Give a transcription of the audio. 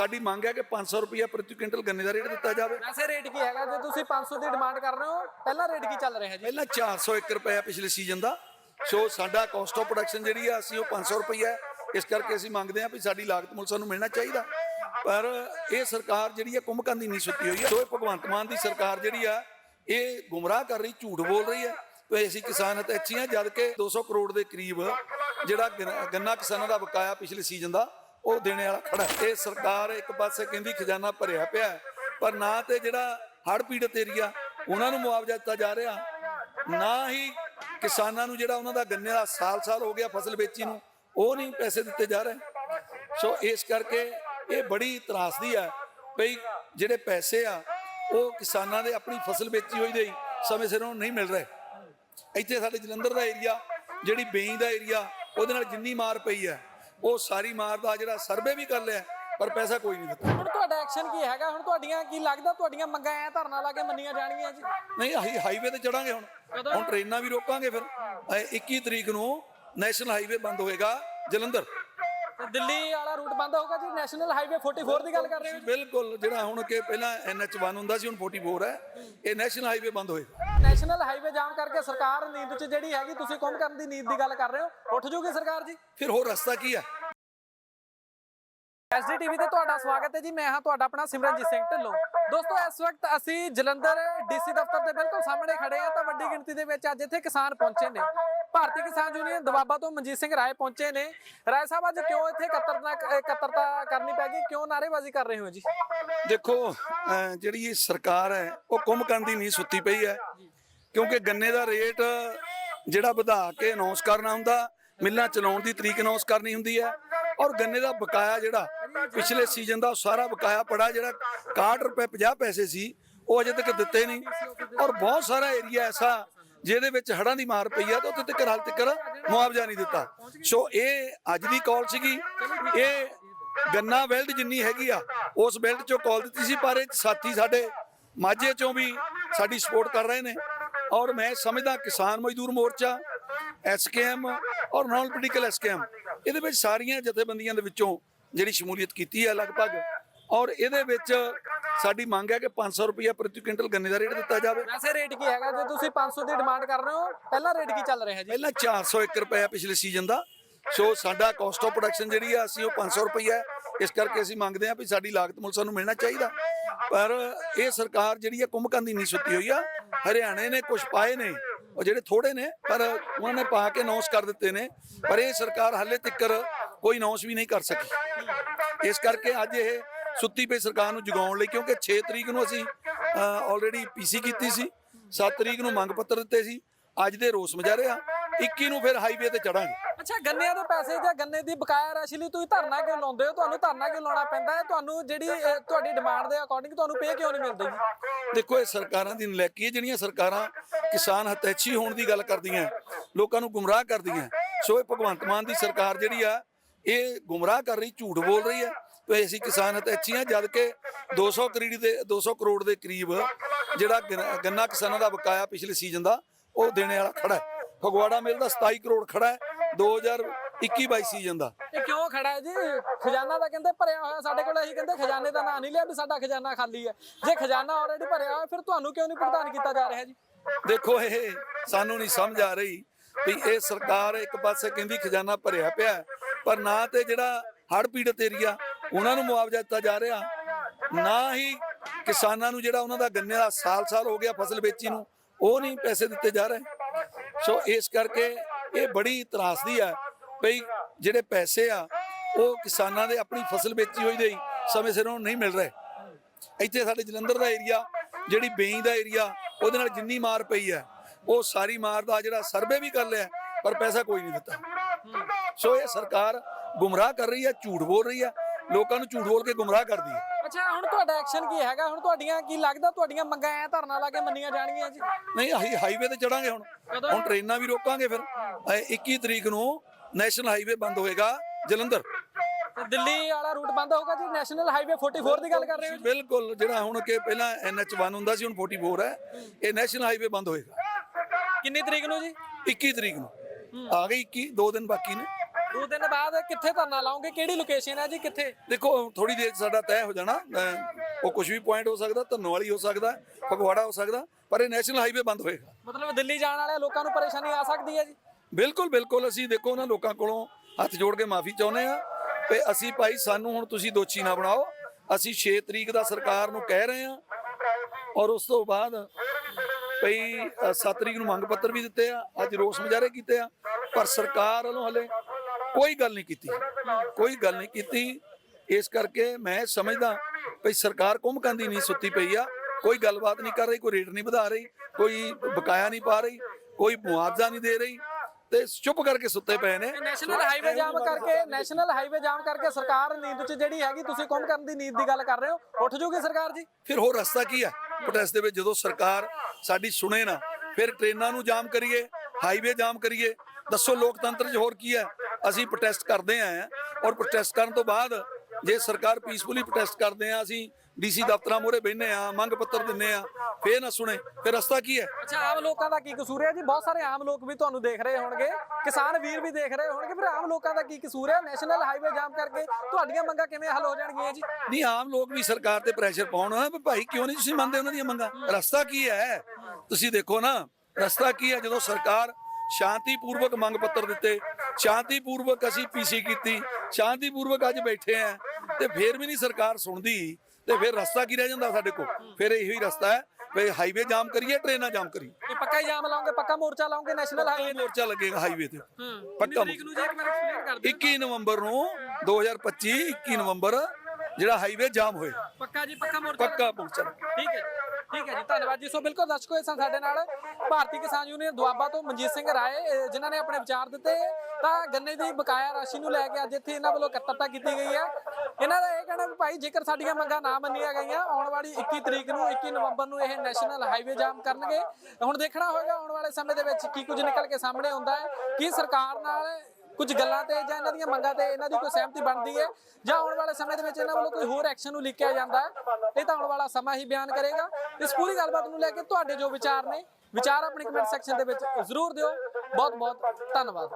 ਸਾਡੀ ਮੰਗ ਹੈ ਕਿ 500 ਰੁਪਏ ਪ੍ਰਤੀ ਕੁਇੰਟਲ ਗੰਨੇ ਦਾ ਰੇਟ ਦਿੱਤਾ ਜਾਵੇ। ਵੈਸੇ ਰੇਟ ਕੀ ਹੈਗਾ? ਜੇ ਤੁਸੀਂ 500 ਦੀ ਡਿਮਾਂਡ ਕਰ ਰਹੇ ਹੋ ਪਹਿਲਾਂ ਰੇਟ ਕੀ ਚੱਲ ਰਿਹਾ ਜੀ? ਪਹਿਲਾਂ 401 ਰੁਪਏ ਆ ਪਿਛਲੇ ਸੀਜ਼ਨ ਦਾ। ਸੋ ਸਾਡਾ ਕਾਸਟ ਆਫ ਪ੍ਰੋਡਕਸ਼ਨ ਜਿਹੜੀ ਆ ਅਸੀਂ ਉਹ 500 ਰੁਪਏ ਹੈ। ਇਸ ਕਰਕੇ ਅਸੀਂ ਮੰਗਦੇ ਹਾਂ ਵੀ ਸਾਡੀ ਲਾਗਤ ਮੁੱਲ ਸਾਨੂੰ ਮਿਲਣਾ ਚਾਹੀਦਾ। ਪਰ ਇਹ ਸਰਕਾਰ ਜਿਹੜੀ ਆ ਕੁੰਭਕੰਦ ਦੀ ਨਹੀਂ ਸੁੱਤੀ ਹੋਈ ਹੈ ਸੋ ਇਹ ਭਗਵੰਤ ਮਾਨ ਦੀ ਸਰਕਾਰ ਜਿਹੜੀ ਆ ਇਹ ਗੁੰਮਰਾਹ ਕਰ ਰਹੀ ਝੂਠ ਬੋਲ ਰਹੀ ਹੈ। ਤੇ ਅਸੀਂ ਕਿਸਾਨ ਹਤੈਚੀ ਹਾਂ ਜਦ ਕਿ 200 ਕਰੋੜ ਦੇ ਕਰੀਬ ਜਿਹੜਾ ਗੰਨਾ ਕਿਸਾਨਾਂ ਦਾ ਬਕਾਇਆ ਪਿਛਲੇ ਸੀਜ਼ਨ ਦਾ ਉਹ ਦੇਣੇ ਵਾਲਾ ਖੜਾ ਇਹ ਸਰਕਾਰ ਇੱਕ ਪਾਸੇ ਕਹਿੰਦੀ ਖਜ਼ਾਨਾ ਭਰਿਆ ਪਿਆ ਪਰ ਨਾ ਤੇ ਜਿਹੜਾ ਹੜ੍ਹ ਪੀੜਤ ਏਰੀਆ, ਉਹਨਾਂ ਨੂੰ ਮੁਆਵਜ਼ਾ ਦਿੱਤਾ ਜਾ ਰਿਹਾ। ਨਾ ਹੀ ਕਿਸਾਨਾਂ ਨੂੰ ਜਿਹੜਾ ਉਹਨਾਂ ਦਾ ਗੰਨੇ ਦਾ ਸਾਲ-ਸਾਲ ਹੋ ਗਿਆ ਫਸਲ ਵੇਚੀ ਨੂੰ, ਉਹ ਨਹੀਂ ਪੈਸੇ ਦਿੱਤੇ ਜਾ ਰਹੇ। ਸੋ ਇਸ ਕਰਕੇ ਇਹ ਬੜੀ ਤਰਾਸਦੀ ਆ ਭਈ ਜਿਹੜੇ ਪੈਸੇ ਆ, ਉਹ ਕਿਸਾਨਾਂ ਦੇ ਆਪਣੀ ਫਸਲ ਵੇਚੀ ਹੋਈ ਦੇ ਸਮੇਂ ਸਿਰ ਉਹਨੂੰ ਨਹੀਂ ਮਿਲ ਰਹੇ। ਇੱਥੇ ਸਾਡੇ ਜਲੰਧਰ ਦਾ ਏਰੀਆ, ਜਿਹੜੀ ਬੇਈ ਦਾ ਏਰੀਆ, ਉਹਦੇ ਨਾਲ ਜਿੰਨੀ ਮਾਰ ਪਈ ਹੈ ਉਹ ਸਾਰੀ ਮਾਰ ਦਾ ਜਿਹੜਾ ਸਰਵੇ ਵੀ ਕਰ ਲਿਆ ਪਰ ਪੈਸਾ ਕੋਈ ਨਹੀਂ ਦਿੱਤਾ। ਹੁਣ ਤੁਹਾਡਾ ਐਕਸ਼ਨ ਕੀ ਹੈਗਾ? ਹੁਣ ਤੁਹਾਡੀਆਂ ਕੀ ਲੱਗਦਾ? ਤੁਹਾਡੀਆਂ ਮੰਗਾਂ ਐ ਧਰਨਾ ਲਾ ਕੇ ਮੰਨੀਆਂ ਜਾਣਗੀਆਂ ਜੀ? ਨਹੀਂ ਅਸੀਂ ਹਾਈਵੇ ਤੇ ਚੜਾਂਗੇ ਹੁਣ। ਹੁਣ ਟ੍ਰੇਨਾਂ ਵੀ ਰੋਕਾਂਗੇ ਫਿਰ। ਇਹ 21 ਤਰੀਕ ਨੂੰ ਨੈਸ਼ਨਲ ਹਾਈਵੇ ਬੰਦ ਹੋਏਗਾ ਜਲੰਧਰ। ਦਿੱਲੀ ਵਾਲਾ ਰੂਟ ਬੰਦ ਹੋਊਗਾ ਜੀ? ਨੈਸ਼ਨਲ ਹਾਈਵੇ 44 ਦੀ ਗੱਲ ਕਰ ਰਹੇ ਹੋ ਜੀ? ਬਿਲਕੁਲ ਜਿਹੜਾ ਹੁਣ ਕਿ ਪਹਿਲਾਂ NH1 ਹੁੰਦਾ ਸੀ ਹੁਣ 44 ਹੈ। ਇਹ ਨੈਸ਼ਨਲ ਹਾਈਵੇ ਬੰਦ ਹੋਏਗਾ। ਨੈਸ਼ਨਲ ਹਾਈਵੇ ਜਾਮ ਕਰਕੇ ਸਰਕਾਰ ਨੀਂਦ 'ਚ ਜਿਹੜੀ ਹੈਗੀ ਤੁਸੀਂ ਕੁੰਭ ਕਰਨ ਦੀ ਨੀਂਦ ਦੀ ਗੱਲ ਕਰ ਰਹੇ ਹੋ? ਉੱਠ ਜੂਗੀ ਸਰਕਾਰ ਜੀ? ਫਿਰ ਹੋਰ ਰਸਤਾ ਕੀ ਹੈ? ਐਸਡੀਟੀਵੀ ਤੇ ਤੁਹਾਡਾ ਸਵਾਗਤ ਹੈ ਜੀ। ਮੈਂ ਹਾਂ ਤੁਹਾਡਾ ਆਪਣਾ ਸਿਮਰਨਜੀਤ ਸਿੰਘ ਢਿੱਲੋਂ। ਦੋਸਤੋ, ਇਸ ਵਕਤ ਅਸੀਂ ਜਲੰਧਰ ਡੀਸੀ ਦਫ਼ਤਰ ਦੇ ਬਿਲਕੁਲ ਸਾਹਮਣੇ ਖੜੇ ਹਾਂ ਤਾਂ ਵੱਡੀ ਗਿਣਤੀ ਦੇ ਵਿੱਚ ਅੱਜ ਇੱਥੇ ਕਿਸਾਨ ਪਹੁੰਚੇ ਨੇ। ਭਾਰਤੀ ਕਿਸਾਨ ਯੂਨੀਅਨ ਦਵਾਬਾ ਤੋਂ ਮਨਜੀਤ ਸਿੰਘ ਰਾਏ ਪਹੁੰਚੇ ਨੇ। ਰਾਏ ਸਾਹਿਬ, ਅੱਜ ਕਿਉਂ ਇੱਥੇ ਇਕੱਤਰਤਾ ਇਕੱਤਰਤਾ ਕਰਨੀ ਪੈ ਗਈ? ਕਿਉਂ ਨਾਅਰੇਬਾਜ਼ੀ ਕਰ ਰਹੇ ਹੋ ਜੀ? ਦੇਖੋ ਜਿਹੜੀ ਇਹ ਸਰਕਾਰ ਹੈ, ਉਹ ਕੁੰਭਕਰਨ ਦੀ ਨਹੀਂ ਸੁੱਤੀ ਪਈ ਹੈ। ਕਿਉਂਕਿ ਗੰਨੇ ਦਾ ਰੇਟ ਜਿਹੜਾ ਵਧਾ ਕੇ ਅਨਾਉਂਸ ਕਰਨਾ ਹੁੰਦਾ, ਮਿੱਲਾਂ ਚਲਾਉਣ ਦੀ ਤਰੀਕ ਅਨਾਉਂਸ ਕਰਨੀ ਹੁੰਦੀ ਹੈ। ਔਰ ਗੰਨੇ ਦਾ ਬਕਾਇਆ ਜਿਹੜਾ ਪਿਛਲੇ ਸੀਜ਼ਨ ਦਾ ਉਹ ਸਾਰਾ ਬਕਾਇਆ ਪੜਾ ਜਿਹੜਾ 61 ਰੁਪਏ 50 ਪੈਸੇ ਸੀ, ਉਹ ਅਜੇ ਤੱਕ ਦਿੱਤੇ ਨਹੀਂ। ਔਰ ਬਹੁਤ ਸਾਰਾ ਏਰੀਆ ਐਸਾ ਜਿਹਦੇ ਵਿੱਚ ਹੜਾਂ ਦੀ ਮਾਰ ਪਈ ਆ ਤਾਂ ਉੱਥੇ ਤੱਕ ਹਾਲ ਤੱਕ ਮੁਆਵਜ਼ਾ ਨਹੀਂ ਦਿੱਤਾ। ਸੋ ਇਹ ਅੱਜ ਦੀ ਕਾਲ ਸੀਗੀ। ਇਹ ਗੰਨਾ ਵੈਲਡ ਜਿੰਨੀ ਹੈਗੀ ਆ, ਉਸ ਵੈਲਡ ਚੋਂ ਕਾਲ ਦਿੱਤੀ ਸੀ, ਪਰ ਇਹ ਸਾਥੀ ਸਾਡੇ ਮਾਝੇ ਚੋਂ ਵੀ ਸਾਡੀ ਸਪੋਰਟ ਕਰ ਰਹੇ ਨੇ। ਔਰ ਮੈਂ ਸਮਝਦਾ ਕਿਸਾਨ ਮਜ਼ਦੂਰ ਮੋਰਚਾ ਐਸਕੇਐਮ ਔਰ ਨਾਨ ਪੋਲੀਟੀਕਲ ਐਸਕੇਐਮ ਇਹਦੇ ਵਿੱਚ ਸਾਰੀਆਂ ਜਥੇਬੰਦੀਆਂ ਦੇ ਵਿੱਚੋਂ ਜਿਹੜੀ ਸ਼ਮੂਲੀਅਤ ਕੀਤੀ ਹੈ ਲਗਭਗ। ਔਰ ਇਹਦੇ ਵਿੱਚ ਸਾਡੀ ਮੰਗ ਹੈ ਕਿ 500 ਰੁਪਏ ਪ੍ਰਤੀ ਕੁਇੰਟਲ ਗੰਨੇ ਦਾ ਰੇਟ ਦਿੱਤਾ ਜਾਵੇ। ਵੈਸੇ ਰੇਟ ਕੀ ਹੈਗਾ? ਜੇ ਤੁਸੀਂ 500 ਦੀ ਡਿਮਾਂਡ ਕਰ ਰਹੇ ਹੋ ਪਹਿਲਾਂ ਰੇਟ ਕੀ ਚੱਲ ਰਿਹਾ ਜੀ? ਪਹਿਲਾਂ 401 ਰੁਪਏ ਪਿਛਲੇ ਸੀਜ਼ਨ ਦਾ। ਸੋ ਸਾਡਾ ਕਾਸਟ ਆਫ ਪ੍ਰੋਡਕਸ਼ਨ ਜਿਹੜੀ ਆ ਅਸੀਂ ਉਹ 500 ਰੁਪਏ ਹੈ। ਇਸ ਕਰਕੇ ਅਸੀਂ ਮੰਗਦੇ ਹਾਂ ਵੀ ਸਾਡੀ ਲਾਗਤ ਮੁੱਲ ਸਾਨੂੰ ਮਿਲਣਾ ਚਾਹੀਦਾ। ਪਰ ਇਹ ਸਰਕਾਰ ਜਿਹੜੀ ਆ ਕੁੰਭਕੰਦ ਦੀ ਨਹੀਂ ਸੁੱਤੀ ਹੋਈ ਆ ਹਰਿਆਣੇ ਨੇ ਕੁਝ ਪਾਏ ਨੇ ਉਹ ਜਿਹੜੇ ਥੋੜੇ ਨੇ ਪਰ ਉਹਨਾਂ ਨੇ ਪਾ ਕੇ ਅਨਾਉਂਸ ਕਰ ਦਿੱਤੇ ਨੇ। ਪਰ ਇਹ ਸਰਕਾਰ ਹਾਲੇ ਤੱਕ ਕੋਈ ਅਨਾਉਂਸ ਵੀ ਨਹੀਂ ਕਰ ਸਕੀ। ਇਸ ਕਰਕੇ ਅੱਜ ਇਹ ਸੁੱਤੀ ਪਈ ਸਰਕਾਰ ਨੂੰ ਜਗਾਉਣ ਲਈ ਕਿਉਂਕਿ 6 ਤਰੀਕ ਨੂੰ ਅਸੀਂ ਆਲਰੇਡੀ ਪੀਸੀ ਕੀਤੀ ਸੀ। 7 ਤਰੀਕ ਨੂੰ ਮੰਗ ਪੱਤਰ ਦਿੱਤੇ ਸੀ। ਅੱਜ ਦੇ ਰੋਸ ਮੁਜ਼ਾਹਰੇ ਆ। 21 ਨੂੰ ਫਿਰ ਹਾਈਵੇ ਤੇ ਚੜਾਂਗੇ। ਅੱਛਾ ਗੰਨਿਆਂ ਦੇ ਪੈਸੇ ਜਾਂ ਗੰਨੇ ਦੀ ਬਕਾਇਆ ਰਾਸ਼ੀ ਲਈ ਤੁਸੀਂ ਧਰਨਾ ਕਿਉਂ ਲਾਉਂਦੇ ਹੋ? ਤੁਹਾਨੂੰ ਧਰਨਾ ਕਿਉਂ ਲਾਉਣਾ ਪੈਂਦਾ ਹੈ? ਤੁਹਾਨੂੰ ਜਿਹੜੀ ਤੁਹਾਡੀ ਡਿਮਾਂਡ ਦੇ ਅਕੋਰਡਿੰਗ ਤੁਹਾਨੂੰ ਪੇ ਕਿਉਂ ਨਹੀਂ ਮਿਲਦਾ? ਜੀ ਦੇਖੋ ਇਹ ਸਰਕਾਰਾਂ ਦੀ ਨਲਾਇਕੀ ਹੈ। ਜਿਹੜੀਆਂ ਸਰਕਾਰਾਂ ਕਿਸਾਨ ਹਤੈਚੀ ਹੋਣ ਦੀ ਗੱਲ ਕਰਦੀਆਂ ਲੋਕਾਂ ਨੂੰ ਗੁੰਮਰਾਹ ਕਰਦੀਆਂ। ਸੋ ਇਹ ਭਗਵੰਤ ਮਾਨ ਦੀ ਸਰਕਾਰ ਜਿਹੜੀ ਆ ਇਹ ਗੁੰਮਰਾਹ ਕਰ ਰਹੀ ਝੂਠ ਬੋਲ ਰਹੀ ਹੈ। ਤੇ ਅਸੀਂ ਕਿਸਾਨ ਹਤੈਚੀ ਹਾਂ ਜਦ ਕਿ 200 ਕਰੋੜ ਦੇ 200 ਕਰੋੜ ਦੇ ਕਰੀਬ ਜਿਹੜਾ ਗੰਨ- ਕਿਸਾਨਾਂ ਦਾ ਬਕਾਇਆ ਪਿਛਲੇ ਸੀਜ਼ਨ ਦਾ ਉਹ ਦੇਣੇ ਵਾਲਾ ਖੜਾ ਹੈ। ਫਗਵਾੜਾ ਮਿਲ ਦਾ 27 ਕਰੋੜ ਖੜਾ ਹੈ 2021-22 ਸੀਜ਼ਨ ਦਾ। ਇਹ ਕਿਉਂ ਖੜਾ ਹੈ ਜੀ? ਖਜ਼ਾਨਾ ਤਾਂ ਕਹਿੰਦੇ ਭਰਿਆ ਹੋਇਆ ਸਾਡੇ ਕੋਲ ਅਸੀਂ ਕਹਿੰਦੇ ਖਜ਼ਾਨੇ ਦਾ ਨਾਂ ਨਹੀਂ ਲਿਆ ਵੀ ਸਾਡਾ ਖਜ਼ਾਨਾ ਖਾਲੀ ਹੈ। ਜੇ ਖਜ਼ਾਨਾ ਆਲਰੇਡੀ ਭਰਿਆ ਹੋਇਆ ਫਿਰ ਤੁਹਾਨੂੰ ਕਿਉਂ ਨਹੀਂ ਭੁਗਤਾਨ ਕੀਤਾ ਜਾ ਰਿਹਾ ਜੀ? ਦੇਖੋ ਇਹ ਸਾਨੂੰ ਨਹੀਂ ਸਮਝ ਆ ਰਹੀ ਵੀ ਇਹ ਸਰਕਾਰ ਇੱਕ ਪਾਸੇ ਕਹਿੰਦੀ ਖਜ਼ਾਨਾ ਭਰਿਆ ਪਿਆ ਪਰ ਨਾ ਤੇ ਜਿਹੜਾ ਹੜ੍ਹ ਪੀੜਤ ਏਰੀਆ, ਉਹਨਾਂ ਨੂੰ ਮੁਆਵਜ਼ਾ ਦਿੱਤਾ ਜਾ ਰਿਹਾ। ਨਾ ਹੀ ਕਿਸਾਨਾਂ ਨੂੰ ਜਿਹੜਾ ਉਹਨਾਂ ਦਾ ਗੰਨੇ ਦਾ ਸਾਲ-ਸਾਲ ਹੋ ਗਿਆ ਫਸਲ ਵੇਚੀ ਨੂੰ, ਉਹ ਨਹੀਂ ਪੈਸੇ ਦਿੱਤੇ ਜਾ ਰਹੇ। ਸੋ ਇਸ ਕਰਕੇ ਇਹ ਬੜੀ ਤਰਾਸਦੀ ਆ ਭਈ ਜਿਹੜੇ ਪੈਸੇ ਆ, ਉਹ ਕਿਸਾਨਾਂ ਦੇ ਆਪਣੀ ਫਸਲ ਵੇਚੀ ਹੋਈ ਦੇ ਸਮੇਂ ਸਿਰ ਉਹਨੂੰ ਨਹੀਂ ਮਿਲ ਰਹੇ। ਇੱਥੇ ਸਾਡੇ ਜਲੰਧਰ ਦਾ ਏਰੀਆ, ਜਿਹੜੀ ਬੇਈ ਦਾ ਏਰੀਆ, ਉਹਦੇ ਨਾਲ ਜਿੰਨੀ ਮਾਰ ਪਈ ਹੈ, ਉਹ ਸਾਰੀ ਮਾਰ ਦਾ ਜਿਹੜਾ ਸਰਵੇ ਵੀ ਕਰ ਲਿਆ, ਪਰ ਪੈਸਾ ਕੋਈ ਨਹੀਂ ਦਿੱਤਾ। ਸੋ ਇਹ ਸਰਕਾਰ ਗੁੰਮਰਾਹ ਕਰ ਰਹੀ ਹੈ ਝੂਠ ਬੋਲ ਰਹੀ ਹੈ ਲੋਕਾਂ ਨੂੰ ਝੂਠ ਬੋਲ ਕੇ ਗੁੰਮਰਾਹ ਕਰਦੀ ਹੈ। ਅੱਛਾ ਹੁਣ ਤੁਹਾਡਾ ਐਕਸ਼ਨ ਕੀ ਹੈਗਾ? ਹੁਣ ਤੁਹਾਡੀਆਂ ਕੀ ਲੱਗਦਾ ਤੁਹਾਡੀਆਂ ਮੰਗਾਂ ਐ ਧਰਨਾ ਲਾ ਕੇ ਮੰਨੀਆਂ ਜਾਣਗੀਆਂ ਜੀ? ਨਹੀਂ ਅਸੀਂ ਹਾਈਵੇ ਤੇ ਚੜਾਂਗੇ ਹੁਣ। ਹੁਣ ਟ੍ਰੇਨਾਂ ਵੀ ਰੋਕਾਂਗੇ ਫਿਰ। ਇਹ 21 ਤਰੀਕ ਨੂੰ ਨੈਸ਼ਨਲ ਹਾਈਵੇ ਬੰਦ ਹੋਏਗਾ ਜਲੰਧਰ। ਦਿੱਲੀ ਵਾਲਾ ਰੂਟ ਬੰਦ ਹੋਊਗਾ ਜੀ? ਨੈਸ਼ਨਲ ਹਾਈਵੇ 44 ਦੀ ਗੱਲ ਕਰ ਰਹੇ ਹੋ? ਬਿਲਕੁਲ ਜਿਹੜਾ ਹੁਣ ਕਿ ਪਹਿਲਾਂ NH1 ਹੁੰਦਾ ਸੀ ਹੁਣ 44 ਹੈ। ਇਹ ਨੈਸ਼ਨਲ ਹਾਈਵੇ ਬੰਦ ਹੋਏਗਾ। ਕਿੰਨੀ ਤਰੀਕ ਨੂੰ ਜੀ? 21 ਤਰੀਕ ਨੂੰ। ਆ ਗਈ 21 ਦੋ ਦਿਨ ਬਾਕੀ ਨੇ। ਦੋ ਦਿਨ ਬਾਅਦ ਕਿੱਥੇ ਧਰਨਾ ਲਾਉਂਗੇ? ਕਿਹੜੀ ਲੋਕੇਸ਼ਨ ਹੈ ਜੀ? ਕਿੱਥੇ? ਦੇਖੋ ਥੋੜੀ ਦੇਰ 'ਚ ਸਾਡਾ ਤੈਅ ਹੋ ਜਾਣਾ। ਅਹ ਉਹ ਕੁਝ ਵੀ ਪੁਆਇੰਟ ਹੋ ਸਕਦਾ ਧੰਨੋ ਵਾਲੀ ਹੋ ਸਕਦਾ ਫਗਵਾੜਾ ਹੋ ਸਕਦਾ ਪਰ ਇਹ ਨੈਸ਼ਨਲ ਹਾਈਵੇ ਬੰਦ ਹੋਏਗਾ। ਮਤਲਬ ਦਿੱਲੀ ਜਾਣ ਵਾਲੇ ਲੋਕਾਂ ਨੂੰ ਪਰੇਸ਼ਾਨੀ ਆ ਸਕਦੀ ਹੈ ਜੀ? ਬਿਲਕੁਲ ਬਿਲਕੁਲ। ਅਸੀਂ ਦੇਖੋ ਉਹਨਾਂ ਲੋਕਾਂ ਕੋਲੋਂ ਹੱਥ ਜੋੜ ਕੇ ਮਾਫੀ ਚਾਹੁੰਦੇ ਆ ਤੇ ਅਸੀਂ ਭਾਈ ਸਾਨੂੰ ਹੁਣ ਤੁਸੀਂ ਦੋਸ਼ੀ ਨਾ ਬਣਾਓ। ਅਸੀਂ 6 ਤਰੀਕ ਦਾ ਸਰਕਾਰ ਨੂੰ ਕਹਿ ਰਹੇ ਆ ਔਰ ਉਸ ਤੋਂ ਬਾਅਦ ਭਈ 7 ਤਰੀਕ ਨੂੰ ਮੰਗ ਪੱਤਰ ਵੀ ਦਿੱਤੇ ਆ ਅੱਜ ਰੋਸ ਮੁਜ਼ਾਹਰੇ ਕੀਤੇ ਆ ਪਰ ਸਰਕਾਰ ਵੱਲੋਂ ਹਲੇ ਕੋਈ ਗੱਲ ਨਹੀਂ ਕੀਤੀ ਕੋਈ ਗੱਲ ਨਹੀਂ ਕੀਤੀ। ਇਸ ਕਰਕੇ ਮੈਂ ਸਮਝਦਾ ਭਈ ਸਰਕਾਰ ਕੁੰਭਕਾਂਦੀ ਨਹੀਂ ਸੁੱਤੀ ਪਈ ਆ ਕੋਈ ਗੱਲਬਾਤ ਨਹੀਂ ਕਰ ਰਹੀ ਕੋਈ ਰੇਟ ਨਹੀਂ ਵਧਾ ਰਹੀ ਕੋਈ ਬਕਾਇਆ ਨਹੀਂ ਪਾ ਰਹੀ ਕੋਈ ਮੁਆਵਜ਼ਾ ਨਹੀਂ ਦੇ ਰਹੀ ਤੇ ਚੁੱਪ ਕਰਕੇ ਸੁੱਤੇ ਪਏ ਨੇ। ਨੈਸ਼ਨਲ ਹਾਈਵੇ ਜਾਮ ਕਰਕੇ ਨੈਸ਼ਨਲ ਹਾਈਵੇ ਜਾਮ ਕਰਕੇ ਸਰਕਾਰ ਨੀਂਦ 'ਚ ਜਿਹੜੀ ਹੈਗੀ ਤੁਸੀਂ ਕੰਮ ਕਰਨ ਦੀ ਨੀਂਦ ਦੀ ਗੱਲ ਕਰ ਰਹੇ ਹੋ ਉੱਠ ਜੂਗੀ ਸਰਕਾਰ ਜੀ? ਫਿਰ ਹੋਰ ਰਸਤਾ ਕੀ ਹੈ ਪ੍ਰੋਟੈਸਟ ਦੇ ਵਿੱਚ ਜਦੋਂ ਸਰਕਾਰ ਸਾਡੀ ਸੁਣੇ ਨਾ। ਫਿਰ ਟ੍ਰੇਨਾਂ ਨੂੰ ਜਾਮ ਕਰੀਏ ਹਾਈਵੇ ਜਾਮ ਕਰੀਏ। ਦੱਸੋ ਲੋਕਤੰਤਰ 'ਚ ਹੋਰ ਕੀ ਹੈ? ਅਸੀਂ ਪ੍ਰੋਟੈਸਟ ਕਰਦੇ ਆਏ ਹਾਂ। ਔਰ ਪ੍ਰੋਟੈਸਟ ਕਰਨ ਤੋਂ ਬਾਅਦ ਜੇ ਸਰਕਾਰ ਪੀਸਫੁਲੀ ਪ੍ਰੋਟੈਸਟ ਕਰਦੇ ਆ ਅਸੀਂ ਡੀਸੀ ਦਫ਼ਤਰਾਂ ਮੂਹਰੇ ਬਹਿੰਦੇ ਆ ਮੰਗ ਪੱਤਰ ਦਿੰਨੇ ਆ ਫੇਰ ਨਾ ਸੁਣੇ ਫਿਰ ਰਸਤਾ ਕੀ ਹੈ? ਅੱਛਾ ਆਮ ਲੋਕਾਂ ਦਾ ਕੀ ਕਸੂਰ ਹੈ ਜੀ? ਬਹੁਤ ਸਾਰੇ ਆਮ ਲੋਕ ਵੀ ਤੁਹਾਨੂੰ ਦੇਖ ਰਹੇ ਹੋਣਗੇ ਕਿਸਾਨ ਵੀਰ ਵੀ ਦੇਖ ਰਹੇ ਹੋਣਗੇ ਫਿਰ ਆਮ ਲੋਕਾਂ ਦਾ ਕੀ ਕਸੂਰ ਹੈ? ਨੈਸ਼ਨਲ ਹਾਈਵੇ ਜਾਮ ਕਰਕੇ ਤੁਹਾਡੀਆਂ ਮੰਗਾਂ ਕਿਵੇਂ ਹੱਲ ਹੋ ਜਾਣਗੀਆਂ ਜੀ? ਨਹੀਂ ਆਮ ਲੋਕ ਵੀ ਸਰਕਾਰ ਤੇ ਪ੍ਰੈਸ਼ਰ ਪਾਉਣ ਭਾਈ ਕਿਉਂ ਨਹੀਂ ਤੁਸੀਂ ਮੰਨਦੇ ਉਹਨਾਂ ਦੀਆਂ ਮੰਗਾਂ? ਰਸਤਾ ਕੀ ਹੈ? ਤੁਸੀਂ ਦੇਖੋ ਨਾ ਰਸਤਾ ਕੀ ਹੈ? ਜਦੋਂ ਸਰਕਾਰ ਸ਼ਾਂਤੀਪੂਰਵਕ ਮੰਗ ਪੱਤਰ ਦਿੱਤੇ ਸ਼ਾਂਤੀਪੂਰਵਕ ਅਸੀਂ ਪੀਸੀ ਕੀਤੀ ਸ਼ਾਂਤੀਪੂਰਵਕ ਅੱਜ ਬੈਠੇ ਆ ਤੇ ਫੇਰ ਵੀ ਨਹੀਂ ਸਰਕਾਰ ਸੁਣਦੀ। ਤੇ ਫਿਰ ਰਸਤਾ ਕੀ ਰਹਿ ਜਾਂਦਾ ਸਾਡੇ ਕੋਲ? ਫਿਰ ਇਹੀ ਰਸਤਾ ਹੈ ਵੀ ਹਾਈਵੇ ਜਾਮ ਕਰੀਏ ਟ੍ਰੇਨਾਂ ਜਾਮ ਕਰੀਏ। ਇਹ ਪੱਕਾ ਹੀ ਜਾਮ ਲਾਉਂਗੇ ਪੱਕਾ ਮੋਰਚਾ ਲਾਉਂਗੇ ਨੈਸ਼ਨਲ ਹਾਈਵੇ ਤੇ ਮੋਰਚਾ ਲੱਗੇਗਾ ਹਾਈਵੇ ਤੇ। ਹੂੰ। ਪੱਕਾ ਤਰੀਕ ਨੂੰ ਜੇ ਇੱਕ ਵਾਰ ਐਕਸਪਲੇਨ ਕਰ ਦਿਓ। 21 ਨਵੰਬਰ ਨੂੰ 2025 21 ਨਵੰਬਰ ਜਿਹੜਾ ਹਾਈਵੇ ਜਾਮ ਹੋਏ। ਪੱਕਾ ਜੀ ਪੱਕਾ ਮੋਰਚਾ? ਪੱਕਾ ਪਹੁੰਚਣ ਠੀਕ ਹੈ ਠੀਕ ਹੈ ਜੀ ਧੰਨਵਾਦ ਜੀ। ਸੋ ਬਿਲਕੁਲ ਦਰਸ਼ਕੋ ਇਹ ਸਨ ਸਾਡੇ ਨਾਲ ਭਾਰਤੀ ਕਿਸਾਨ ਯੂਨੀਅਨ ਦੁਆਬਾ ਤੋਂ ਮਨਜੀਤ ਸਿੰਘ ਰਾਏ ਜਿਨ੍ਹਾਂ ਨੇ ਆਪਣੇ ਵਿਚਾਰ ਦਿੱਤੇ। ਤਾਂ ਗੰਨੇ ਦੀ ਬਕਾਇਆ ਰਾਸ਼ੀ ਨੂੰ ਲੈ ਕੇ ਅੱਜ ਇੱਥੇ ਇਹਨਾਂ ਵੱਲੋਂ ਇਕੱਤਰਤਾ ਕੀਤੀ ਗਈ ਹੈ ਇਹਨਾਂ ਦਾ ਇਹ ਕਹਿਣਾ ਵੀ ਭਾਈ, ਜੇਕਰ ਸਾਡੀਆਂ ਮੰਗਾਂ ਨਾ ਮੰਨੀਆਂ ਗਈਆਂ, ਆਉਣ ਵਾਲੀ 21 ਤਰੀਕ ਨੂੰ 21 ਨਵੰਬਰ ਨੂੰ ਇਹ ਨੈਸ਼ਨਲ ਹਾਈਵੇ ਜਾਮ ਕਰਨਗੇ। ਹੁਣ ਦੇਖਣਾ ਹੋਏਗਾ ਆਉਣ ਵਾਲੇ ਸਮੇਂ ਦੇ ਵਿੱਚ ਕੀ ਕੁਝ ਨਿਕਲ ਕੇ ਸਾਹਮਣੇ ਆਉਂਦਾ ਹੈ, ਕੀ ਸਰਕਾਰ ਨਾਲ ਕੁਝ ਗੱਲਾਂ ਤੇ ਜਾਂ ਇਹਨਾਂ ਦੀਆਂ ਮੰਗਾਂ ਤੇ ਇਹਨਾਂ ਦੀ ਕੋਈ ਸਹਿਮਤੀ ਬਣਦੀ ਹੈ, ਜਾਂ ਆਉਣ ਵਾਲੇ ਸਮੇਂ ਦੇ ਵਿੱਚ ਇਹਨਾਂ ਵੱਲੋਂ ਕੋਈ ਹੋਰ ਐਕਸ਼ਨ ਨੂੰ ਲਿਖਿਆ ਜਾਂਦਾ ਹੈ, ਇਹ ਤਾਂ ਆਉਣ ਵਾਲਾ ਸਮਾਂ ਹੀ ਬਿਆਨ ਕਰੇਗਾ। ਇਸ ਪੂਰੀ ਗੱਲਬਾਤ ਨੂੰ ਲੈ ਕੇ ਤੁਹਾਡੇ ਜੋ ਵਿਚਾਰ ਨੇ, ਵਿਚਾਰ ਆਪਣੇ ਕਮੈਂਟ ਸੈਕਸ਼ਨ ਦੇ ਵਿੱਚ ਜ਼ਰੂਰ ਦਿਓ। ਬਹੁਤ ਬਹੁਤ ਧੰਨਵਾਦ।